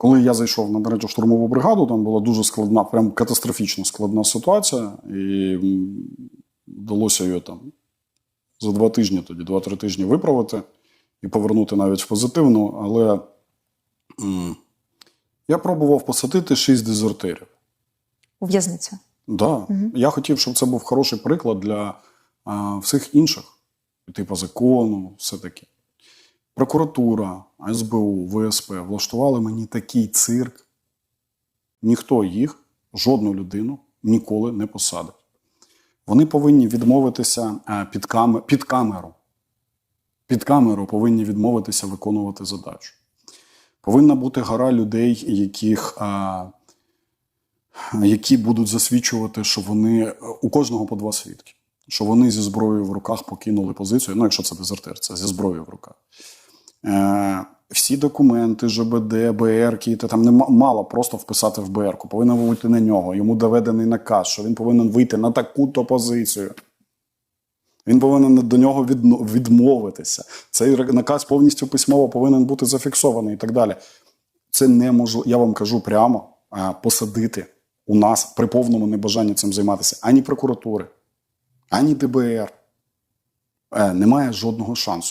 коли я зайшов на третю штурмову бригаду, там була дуже складна, прям катастрофічно складна ситуація, і вдалося її там за два тижні, тоді два-три тижні виправити і повернути навіть в позитивну. Але м, я пробував посадити шість дезертирів. У в'язницю. Да. Я хотів, щоб це був хороший приклад для а, всіх інших. Піти по закону, все таке. Прокуратура, СБУ, ВСП влаштували мені такий цирк. Ніхто їх, жодну людину, ніколи не посадить. Вони повинні відмовитися під, кам... під камеру. Під камеру повинні відмовитися виконувати задачу. Повинна бути гора людей, яких. А, які будуть засвідчувати, що вони у кожного по два свідки, що вони зі зброєю в руках покинули позицію. Ну, якщо це дезертир, це зі зброєю в руках. Е, всі документи, ЖБД, БР, та там не мало просто вписати в БР. Повинен вийти на нього. Йому доведений наказ, що він повинен вийти на таку-то позицію. Він повинен до нього відмовитися. Цей наказ повністю письмово повинен бути зафіксований і так далі. Це неможливо, я вам кажу прямо, посадити у нас при повному небажанні цим займатися ані прокуратури, ані ДБР. Е, Немає жодного шансу.